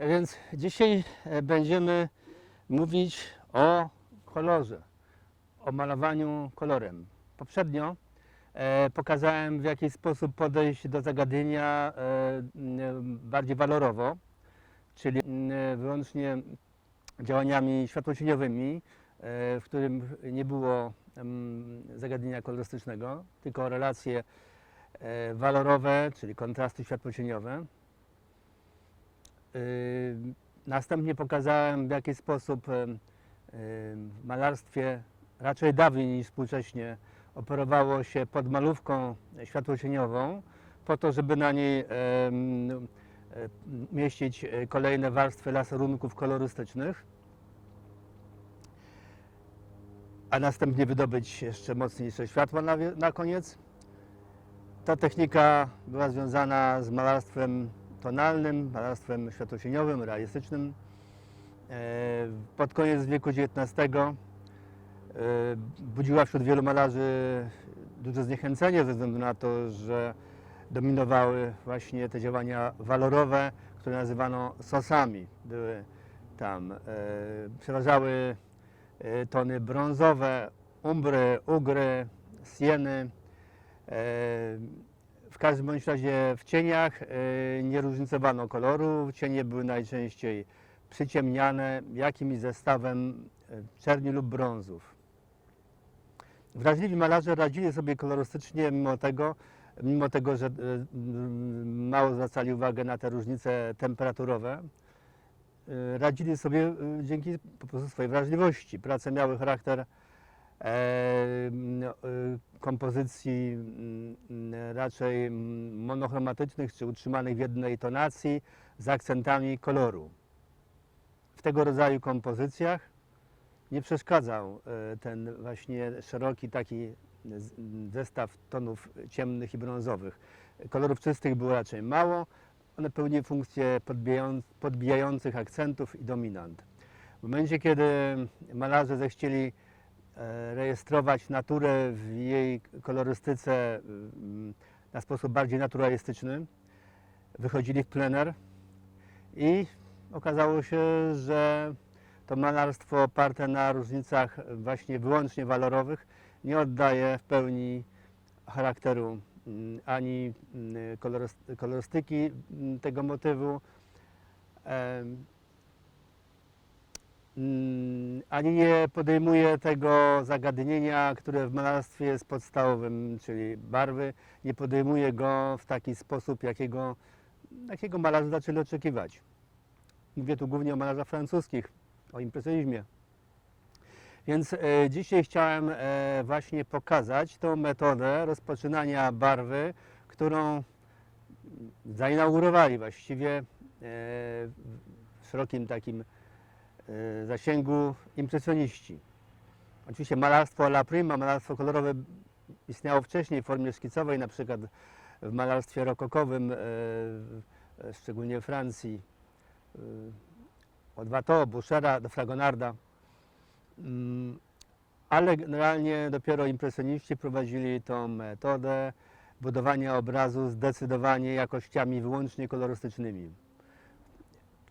Więc dzisiaj e, będziemy mówić o kolorze, o malowaniu kolorem. Poprzednio e, pokazałem w jaki sposób podejść do zagadnienia e, bardziej walorowo, czyli wyłącznie działaniami światłocieniowymi, w którym nie było zagadnienia kolorystycznego, tylko relacje walorowe, czyli kontrasty światłocieniowe. Y, Następnie pokazałem w jaki sposób em, em, w malarstwie raczej dawniej niż współcześnie operowało się podmalówką światłocieniową po to, żeby na niej mieścić kolejne warstwy laserunków kolorystycznych, a następnie wydobyć jeszcze mocniejsze światła na, na koniec. Ta technika była związana z malarstwem tonalnym, malarstwem światłocieniowym, realistycznym. E, Pod koniec wieku XIX e, budziła wśród wielu malarzy duże zniechęcenie ze względu na to, że dominowały właśnie te działania walorowe, które nazywano sosami. Były tam, e, przeważały tony brązowe, umbry, ugry, sieny. Każdym bądź razie w cieniach e, nie różnicowano koloru. Cienie były najczęściej przyciemniane jakimś zestawem e, czerni lub brązów. Wrażliwi malarze radzili sobie kolorystycznie mimo tego, mimo tego, że m, mało zwracali uwagę na te różnice temperaturowe. Radzili sobie dzięki po prostu swojej wrażliwości. Prace miały charakter kompozycji mm, raczej mm, monochromatycznych czy utrzymanych w jednej tonacji z akcentami koloru. W tego rodzaju kompozycjach nie przeszkadzał e, ten właśnie szeroki taki zestaw tonów ciemnych i brązowych. Kolorów czystych było raczej mało, one pełniły funkcję podbijając- podbijających akcentów i dominant. W momencie, kiedy malarze zechcieli rejestrować naturę w jej kolorystyce mm, na sposób bardziej naturalistyczny, wychodzili w plener i okazało się, że to malarstwo oparte na różnicach właśnie wyłącznie walorowych nie oddaje w pełni charakteru mm, ani mm, kolorys- kolorystyki tego motywu, ani nie podejmuje tego zagadnienia, które w malarstwie jest podstawowym, czyli barwy, nie podejmuje go w taki sposób, jakiego, jakiego malarze zaczęli oczekiwać. Mówię tu głównie o malarzach francuskich, o impresjonizmie. Więc e, dzisiaj chciałem e, właśnie pokazać tą metodę rozpoczynania barwy, którą zainaugurowali właściwie e, w szerokim takim zasięgu impresjoniści. Oczywiście malarstwo alla prima, malarstwo kolorowe istniało wcześniej w formie szkicowej, na przykład w malarstwie rokokowym, e, szczególnie w Francji, e, od Watteau, Bouchera do Fragonarda. Mm, Ale generalnie dopiero impresjoniści prowadzili tą metodę budowania obrazu zdecydowanie jakościami wyłącznie kolorystycznymi.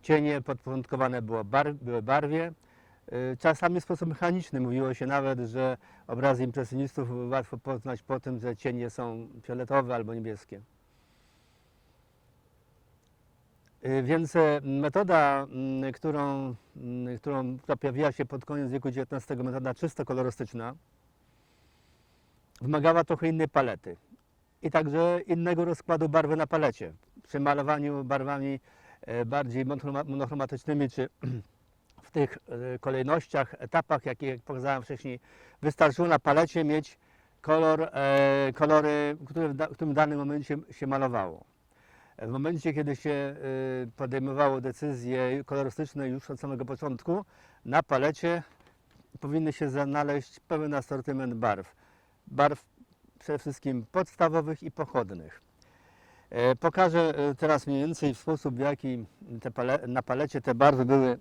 Cienie podporządkowane było bar- były barwie, y, czasami w sposób mechaniczny. Mówiło się nawet, że obrazy impresjonistów łatwo poznać po tym, że cienie są fioletowe albo niebieskie. Y, Więc e, metoda, którą, którą, pojawiła się pod koniec wieku XIX, metoda czysto kolorystyczna, wymagała trochę innej palety i także innego rozkładu barwy na palecie. Przy malowaniu barwami bardziej monochroma- monochromatycznymi, czy w tych e, kolejnościach, etapach, jakie jak pokazałem wcześniej, wystarczyło na palecie mieć kolor, e, kolory, które w, da, w danym momencie się malowało. W momencie, kiedy się podejmowało decyzje kolorystyczne już od samego początku, na palecie powinny się znaleźć pełen asortyment barw. Barw przede wszystkim podstawowych i pochodnych. E, Pokażę e, teraz mniej więcej w sposób, w jaki pale, na palecie te barwy były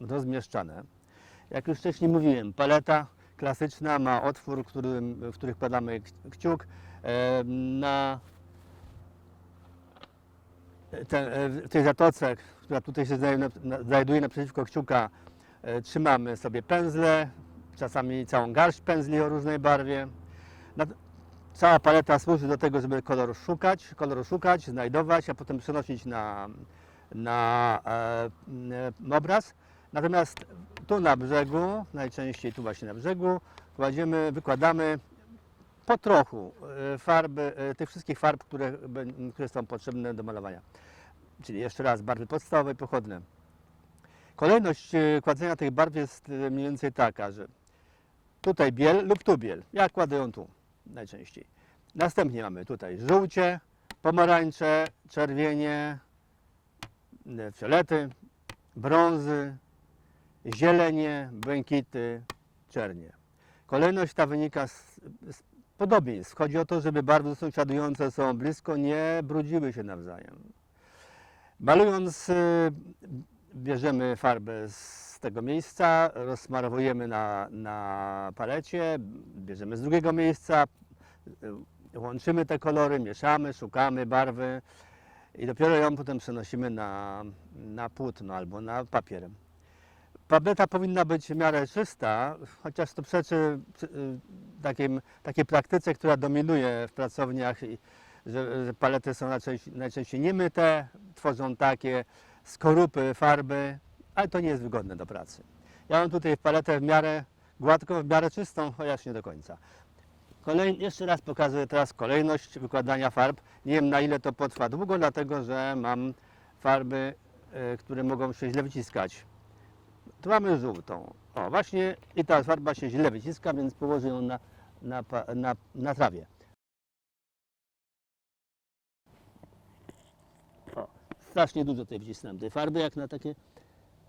rozmieszczane. Jak już wcześniej mówiłem, paleta klasyczna ma otwór, którym, w których kładamy k- kciuk. E, Na tej zatoce, która tutaj się znajduje, na- znajduje naprzeciwko kciuka, trzymamy sobie pędzle, czasami całą garść pędzli o różnej barwie. Cała paleta służy do tego, żeby kolor szukać, kolor szukać, znajdować, a potem przenosić na, na e, m, obraz. Natomiast tu na brzegu, najczęściej tu właśnie na brzegu, kładziemy, wykładamy po trochu e, farby, e, tych wszystkich farb, które, które są potrzebne do malowania. Czyli jeszcze raz, barwy podstawowe i pochodne. Kolejność e, kładzenia tych barw jest e, mniej więcej taka, że tutaj biel lub tu biel. Ja kładę ją tu najczęściej. Następnie mamy tutaj żółcie, pomarańcze, czerwienie, e, fiolety, brązy, zielenie, błękity, czernie. Kolejność ta wynika z, z podobieństw. Chodzi o to, żeby barwy sąsiadujące są blisko, nie brudziły się nawzajem. Malując, y, bierzemy farbę z tego miejsca, rozsmarowujemy na, na palecie, bierzemy z drugiego miejsca, łączymy te kolory, mieszamy, szukamy barwy i dopiero ją potem przenosimy na, na płótno albo na papier. Paleta powinna być w miarę czysta, chociaż to przeczy takim, takiej praktyce, która dominuje w pracowniach, że, że palety są najczęściej, najczęściej niemyte, tworzą takie skorupy, farby, ale to nie jest wygodne do pracy. Ja mam tutaj paletę w miarę gładką, w miarę czystą, chociaż nie do końca. Kolej, jeszcze raz pokazuję teraz kolejność wykładania farb. Nie wiem na ile to potrwa długo, dlatego że mam farby, y, które mogą się źle wyciskać. Tu mamy żółtą. O, właśnie i ta farba się źle wyciska, więc położę ją na, na, na, na trawie. O, strasznie dużo tutaj wycisnąłem tej farby, jak na takie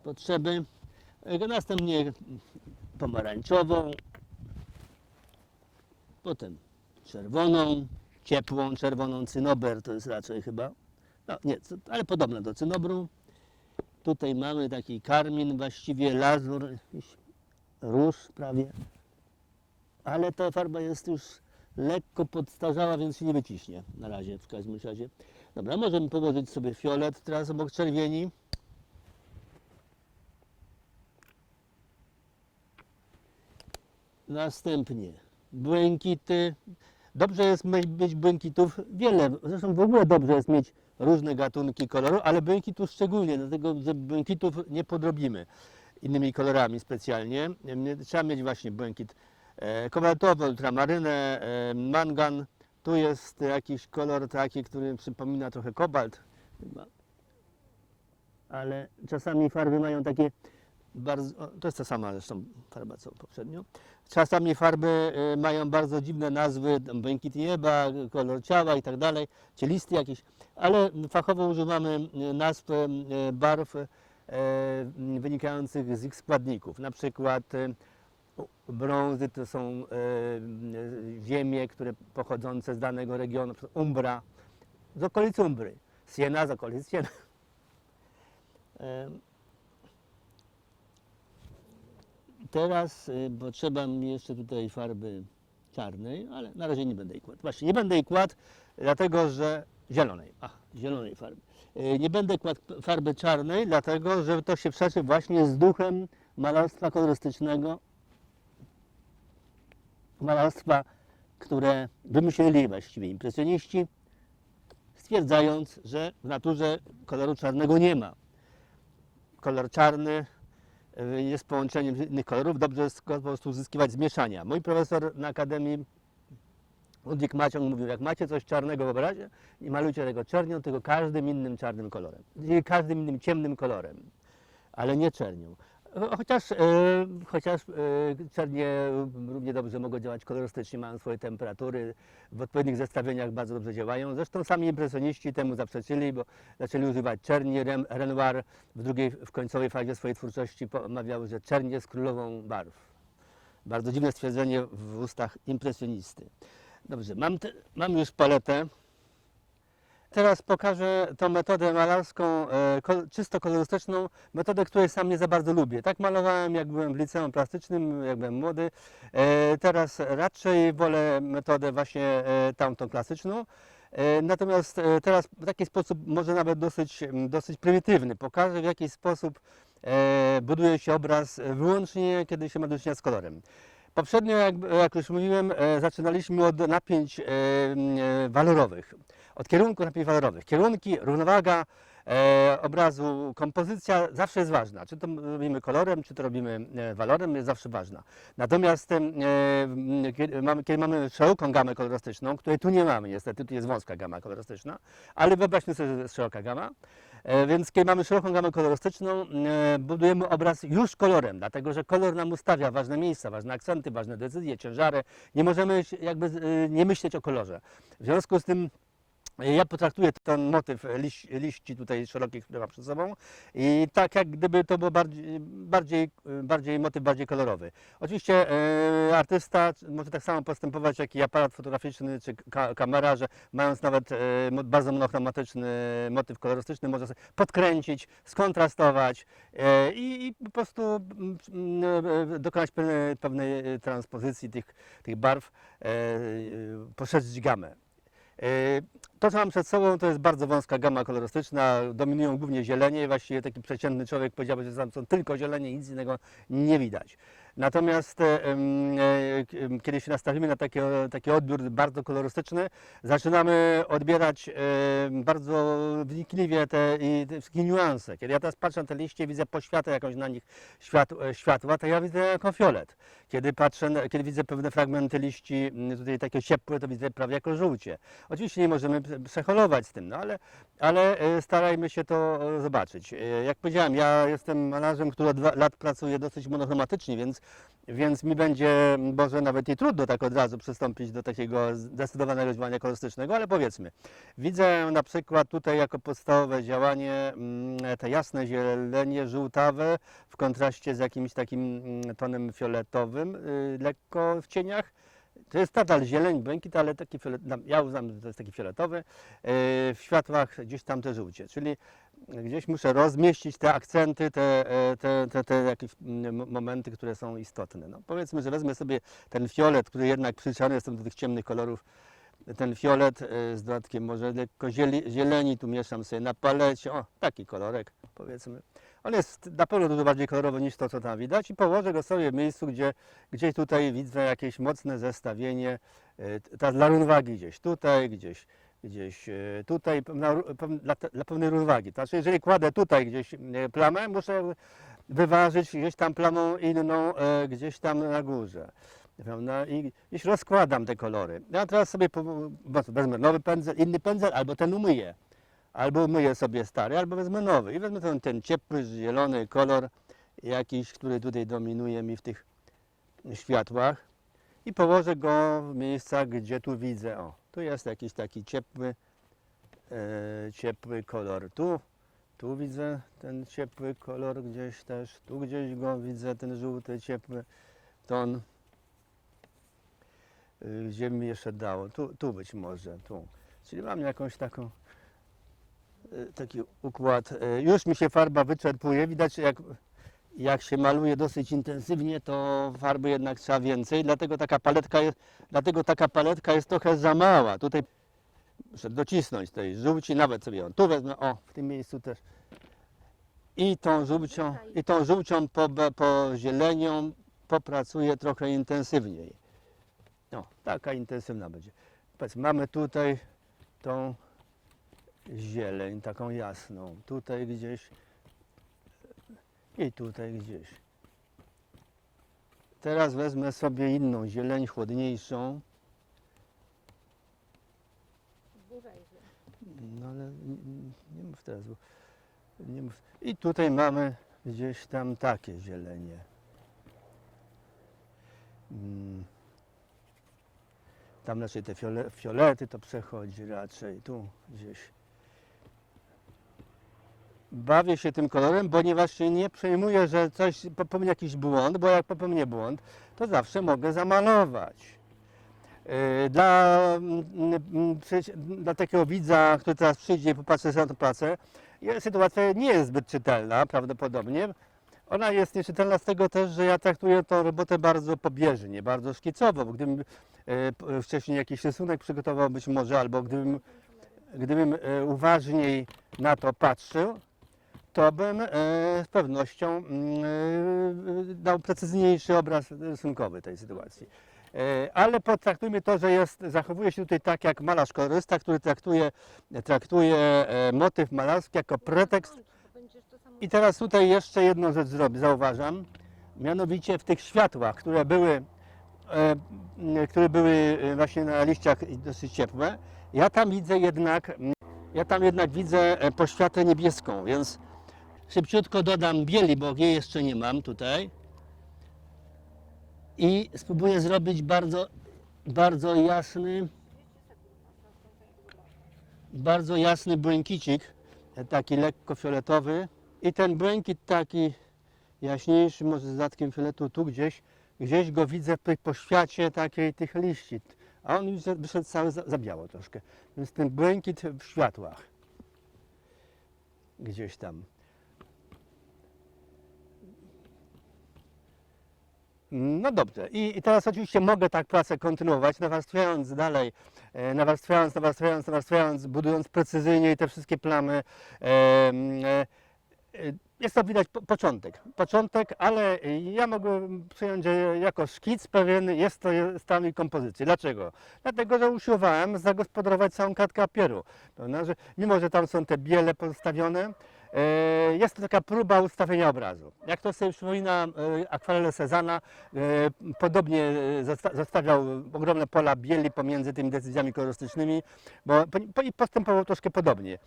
potrzeby. E, Następnie pomarańczową, potem czerwoną, ciepłą czerwoną, cynober to jest raczej chyba, no nie, ale podobne do cynobru. Tutaj mamy taki karmin, właściwie lazur, jakiś róż prawie. Ale ta farba jest już lekko podstarzała, więc się nie wyciśnie na razie, w każdym razie. Dobra, możemy położyć sobie fiolet teraz obok czerwieni. Następnie błękity. Dobrze jest mieć błękitów wiele, zresztą w ogóle dobrze jest mieć różne gatunki koloru, ale błękitów szczególnie, dlatego że błękitów nie podrobimy innymi kolorami specjalnie. Nie- Trzeba mieć właśnie błękit e, kobaltowy, ultramarynę, e, mangan. Tu jest jakiś kolor taki, który przypomina trochę kobalt. Ale czasami farby mają takie bardzo, to jest ta sama zresztą farba co poprzednio. Czasami farby y, mają bardzo dziwne nazwy, błękit nieba, kolor ciała i tak dalej, cielisty jakiś, ale fachowo używamy y, nazw y, barw wynikających z ich składników. Na przykład brązy to są ziemie, które pochodzące z danego regionu, Umbra, z okolic Umbry, Siena z okolic Siena. Teraz y, potrzeba mi jeszcze tutaj farby czarnej, ale na razie nie będę jej kładł. Właśnie nie będę jej kładł, dlatego że zielonej. Ach, zielonej farby. Y, Nie będę kładł farby czarnej, dlatego że to się przeczy właśnie z duchem malarstwa kolorystycznego. Malarstwa, które wymyślili właściwie impresjoniści, stwierdzając, że w naturze koloru czarnego nie ma. Kolor czarny jest połączeniem innych kolorów, dobrze jest po prostu uzyskiwać z mieszania. Mój profesor na Akademii Ludwik Maciąg mówił, jak macie coś czarnego w obrazie, nie malujcie tego czernią, tylko każdym innym czarnym kolorem. Każdym innym ciemnym kolorem, ale nie czernią. Cho- Chociaż, e, chociaż e, czernie równie dobrze mogą działać kolorystycznie, mają swoje temperatury, w odpowiednich zestawieniach bardzo dobrze działają. Zresztą sami impresjoniści temu zaprzeczyli, bo zaczęli używać czerni. Renoir w drugiej, w końcowej fazie swojej twórczości mawiał, że czerń jest królową barw. Bardzo dziwne stwierdzenie w ustach impresjonisty. Dobrze, mam, te, mam już paletę. Teraz pokażę tą metodę malarską, e, czysto kolorystyczną, metodę, której sam nie za bardzo lubię. Tak malowałem, jak byłem w liceum plastycznym, jak byłem młody. E, teraz raczej wolę metodę właśnie e, tamtą klasyczną. Natomiast teraz w taki sposób, może nawet dosyć, dosyć prymitywny, pokażę w jaki sposób buduje się obraz wyłącznie, kiedy się ma do czynienia z kolorem. Poprzednio, jak, jak już mówiłem, zaczynaliśmy od napięć walorowych, od kierunków napięć walorowych. Kierunki, równowaga e, obrazu, kompozycja zawsze jest ważna. Czy to robimy kolorem, czy to robimy e, walorem, jest zawsze ważna. Natomiast e, kiedy, mamy, kiedy mamy szeroką gamę kolorystyczną, której tu nie mamy niestety, tu jest wąska gama kolorystyczna, ale wyobraźmy sobie, że jest szeroka gama. E, Więc kiedy mamy szeroką gamę kolorystyczną, e, budujemy obraz już kolorem, dlatego że kolor nam ustawia ważne miejsca, ważne akcenty, ważne decyzje, ciężary. Nie możemy jakby nie myśleć o kolorze. W związku z tym ja potraktuję ten motyw liś, liści tutaj szerokich, które mam przed sobą i tak jak gdyby to był bardziej, bardziej, bardziej motyw bardziej kolorowy. Oczywiście e, artysta może tak samo postępować jak i aparat fotograficzny czy ka, kamera, że mając nawet e, bardzo monochromatyczny motyw kolorystyczny może podkręcić, skontrastować e, i, i po prostu mm, e, dokonać pewnej, pewnej transpozycji tych, tych barw, poszerzyć gamę. E, To, co mam przed sobą, to jest bardzo wąska gama kolorystyczna. Dominują głównie zielenie. Właściwie taki przeciętny człowiek powiedziałby, że tam są tylko zielenie i nic innego nie widać. Natomiast e, e, kiedy się nastawimy na taki, taki odbiór bardzo kolorystyczny, zaczynamy odbierać bardzo wnikliwie te, te wszystkie niuanse. Kiedy ja teraz patrzę na te liście, widzę poświatę jakąś na nich świat, światła, to ja widzę jako fiolet. Kiedy patrzę, kiedy widzę pewne fragmenty liści m, tutaj takie ciepłe, to widzę prawie jako żółcie. Oczywiście nie możemy prze- przeholować z tym, no ale, ale e, starajmy się to e, zobaczyć. E, Jak powiedziałem, ja jestem malarzem, który od lat pracuje dosyć monochromatycznie, więc, więc mi będzie może nawet i trudno tak od razu przystąpić do takiego zdecydowanego działania kolorystycznego, ale powiedzmy, widzę na przykład tutaj jako podstawowe działanie mm, te jasne zielenie żółtawe w kontraście z jakimś takim mm, tonem fioletowym, y, lekko w cieniach. To jest nadal zieleń, błękit, ale taki fiolet, ja uznam, że to jest taki fioletowy. y, W światłach gdzieś tam te żółcie, czyli gdzieś muszę rozmieścić te akcenty, te, e, te, te, te jakieś mm, mo- momenty, które są istotne. No, powiedzmy, że wezmę sobie ten fiolet, który jednak przyzwyczajony jestem do tych ciemnych kolorów, ten fiolet e, z dodatkiem może lekko zieleni, tu mieszam sobie na palecie, o taki kolorek powiedzmy. On jest na pewno dużo bardziej kolorowy niż to, co tam widać i położę go sobie w miejscu, gdzie gdzieś tutaj widzę jakieś mocne zestawienie, e, ta dla równowagi gdzieś tutaj, gdzieś, gdzieś e, tutaj, pewn- dla, dla pewnej równowagi. Znaczy, jeżeli kładę tutaj gdzieś e, plamę, muszę wyważyć gdzieś tam plamą inną, gdzieś tam na górze. Prawda? I gdzieś rozkładam te kolory. Ja teraz sobie wezmę nowy pędzel, inny pędzel, albo ten umyję. Albo umyję sobie stary, albo wezmę nowy. I wezmę ten, ten ciepły, zielony kolor jakiś, który tutaj dominuje mi w tych światłach i położę go w miejscach, gdzie tu widzę. O, tu jest jakiś taki ciepły, e, ciepły kolor. Tu, tu widzę ten ciepły kolor gdzieś też. Tu gdzieś go widzę, ten żółty, ciepły ton. Y, Gdzie mi jeszcze dało? Tu, tu być może, tu. Czyli mam jakąś taką, taki układ. Y, Już mi się farba wyczerpuje. Widać, jak, jak się maluje dosyć intensywnie, to farby jednak trzeba więcej. Dlatego taka paletka jest, dlatego taka paletka jest trochę za mała. Tutaj muszę docisnąć tej żółci, nawet sobie ją tu wezmę, o, w tym miejscu też. I tą żółcią, i tą żółcią po, po zielenią popracuję trochę intensywniej. No, taka intensywna będzie. Powiedz, mamy tutaj tą zieleń, taką jasną. Tutaj gdzieś i tutaj gdzieś. Teraz wezmę sobie inną zieleń, chłodniejszą. No ale nie, mów teraz, bo nie mów. I tutaj mamy gdzieś tam takie zielenie. Mm. Tam raczej te fiole, fiolety to przechodzi raczej, tu gdzieś. Bawię się tym kolorem, ponieważ się nie przejmuję, że coś popełnię jakiś błąd, bo jak popełnię błąd, to zawsze mogę zamalować. Yy, Dla, mm, mm, dla takiego widza, który teraz przyjdzie i popatrzy na tę pracę, sytuacja nie jest zbyt czytelna prawdopodobnie. Ona jest nieczytelna z tego też, że ja traktuję tę robotę bardzo pobieżnie, bardzo szkicowo, gdybym p- wcześniej jakiś rysunek przygotował być może, albo gdybym gdybym e, uważniej na to patrzył, to bym e, z pewnością mm, e, dał precyzyjniejszy obraz rysunkowy tej sytuacji. E, Ale potraktujmy to, że jest, zachowuje się tutaj tak jak malarz kolorysta, który traktuje, traktuje motyw malarski jako pretekst. I teraz tutaj jeszcze jedną rzecz zauważam. Mianowicie w tych światłach, które były, które były właśnie na liściach dosyć ciepłe, ja tam widzę jednak, ja tam jednak widzę poświatę niebieską, więc szybciutko dodam bieli, bo jej jeszcze nie mam tutaj. I spróbuję zrobić bardzo, bardzo jasny, bardzo jasny błękicik, taki lekko fioletowy. I ten błękit taki jaśniejszy, może z dodatkiem fioletu tu gdzieś, gdzieś go widzę w tej poświacie takiej tych liści. A on już wyszedł cały za, za biało troszkę. Więc ten błękit w światłach. Gdzieś tam. No dobrze. I, I teraz oczywiście mogę tak pracę kontynuować, nawarstwiając dalej, e, nawarstwiając, nawarstwiając, nawarstwiając, budując precyzyjnie te wszystkie plamy. E, e, jest to widać po, początek, początek, ale ja mogę przyjąć, jako szkic pewien jest to stan i kompozycji. Dlaczego? Dlatego, że usiłowałem zagospodarować całą kartkę papieru. Prawda? Że mimo, że tam są te biele postawione, jest to taka próba ustawienia obrazu. Jak to sobie przypomina e, akwarele Cezana, e, podobnie e, zosta- zostawiał ogromne pola bieli pomiędzy tymi decyzjami kolorystycznymi, bo i postępował troszkę podobnie.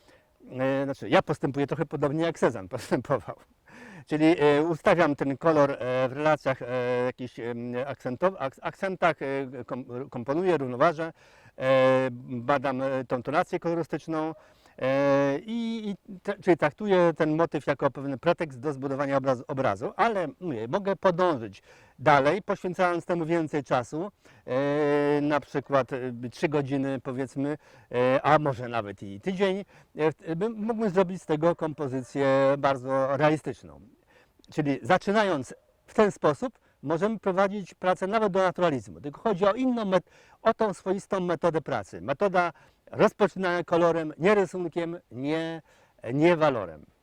E, Znaczy, ja postępuję trochę podobnie jak Cezanne postępował. Czyli e, ustawiam ten kolor e, w relacjach e, jakichś akcentach, e, kom, komponuję, równoważę, e, badam e, tą tonację kolorystyczną e, i, i te, czyli traktuję ten motyw jako pewien pretekst do zbudowania obraz, obrazu, ale mówię, mogę podążyć dalej, poświęcając temu więcej czasu, e, na przykład 3 godziny powiedzmy, e, a może nawet i tydzień, e, mógłbym zrobić z tego kompozycję bardzo realistyczną. Czyli zaczynając w ten sposób, możemy prowadzić pracę nawet do naturalizmu. Tylko chodzi o inną, o tą swoistą metodę pracy. Metoda rozpoczynania kolorem, nie rysunkiem, nie, nie walorem.